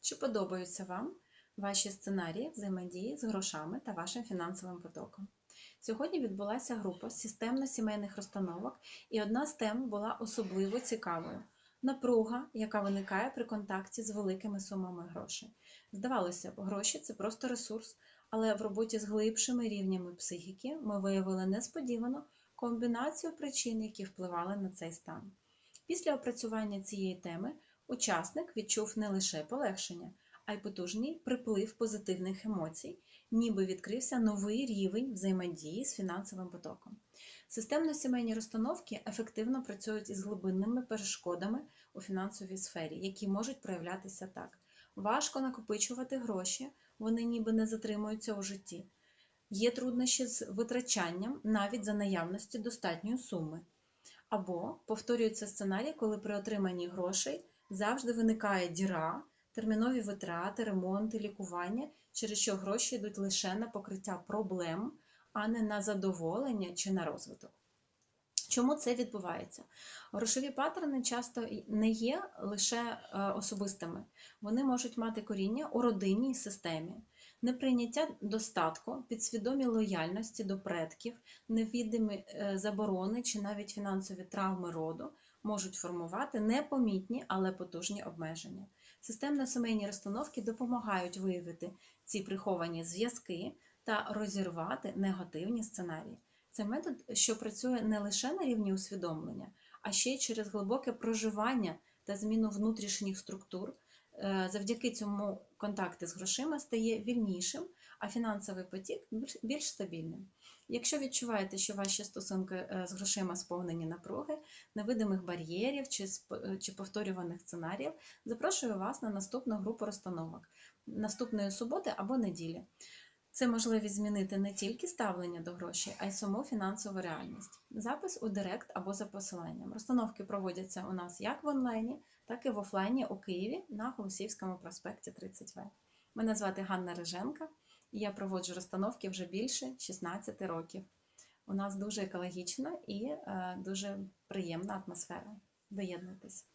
Чи подобаються вам ваші сценарії взаємодії з грошами та вашим фінансовим потоком? Сьогодні відбулася група системно-сімейних розстановок, і одна з тем була особливо цікавою напруга, яка виникає при контакті з великими сумами грошей. Здавалося б, гроші це просто ресурс, але в роботі з глибшими рівнями психіки ми виявили несподівано комбінацію причин, які впливали на цей стан. Після опрацювання цієї теми учасник відчув не лише полегшення, а й потужний приплив позитивних емоцій, ніби відкрився новий рівень взаємодії з фінансовим потоком. Системно-сімейні розстановки ефективно працюють із глибинними перешкодами у фінансовій сфері, які можуть проявлятися так: важко накопичувати гроші, вони ніби не затримуються у житті. Є труднощі з витрачанням навіть за наявності достатньої суми. Або повторюється сценарій, коли при отриманні грошей завжди виникає діра, термінові витрати, ремонти, лікування, через що гроші йдуть лише на покриття проблем, а не на задоволення чи на розвиток. Чому це відбувається? Грошові паттерни часто не є лише е, особистими, вони можуть мати коріння у родинній системі. Неприйняття достатку, підсвідомі лояльності до предків, невідомі е, заборони чи навіть фінансові травми роду можуть формувати непомітні, але потужні обмеження. Системно-сімейні розстановки допомагають виявити ці приховані зв'язки та розірвати негативні сценарії. Це метод, що працює не лише на рівні усвідомлення, а ще й через глибоке проживання та зміну внутрішніх структур. Е, завдяки цьому контакти з грошима стає вільнішим, а фінансовий потік більш стабільним. Якщо відчуваєте, що ваші стосунки е, з грошима сповнені напруги, невидимих бар'єрів е, чи повторюваних сценаріїв, запрошую вас на наступну групу розстановок наступної суботи або неділі. Це можливість змінити не тільки ставлення до грошей, а й саму фінансову реальність. Запис у Директ або за посиланням. Розстановки проводяться у нас як в онлайні, так і в офлайні у Києві на Голосівському проспекті 30В. Мене звати Ганна Риженка, і я проводжу розстановки вже більше 16 років. У нас дуже екологічна і е, дуже приємна атмосфера. Доєднуйтесь!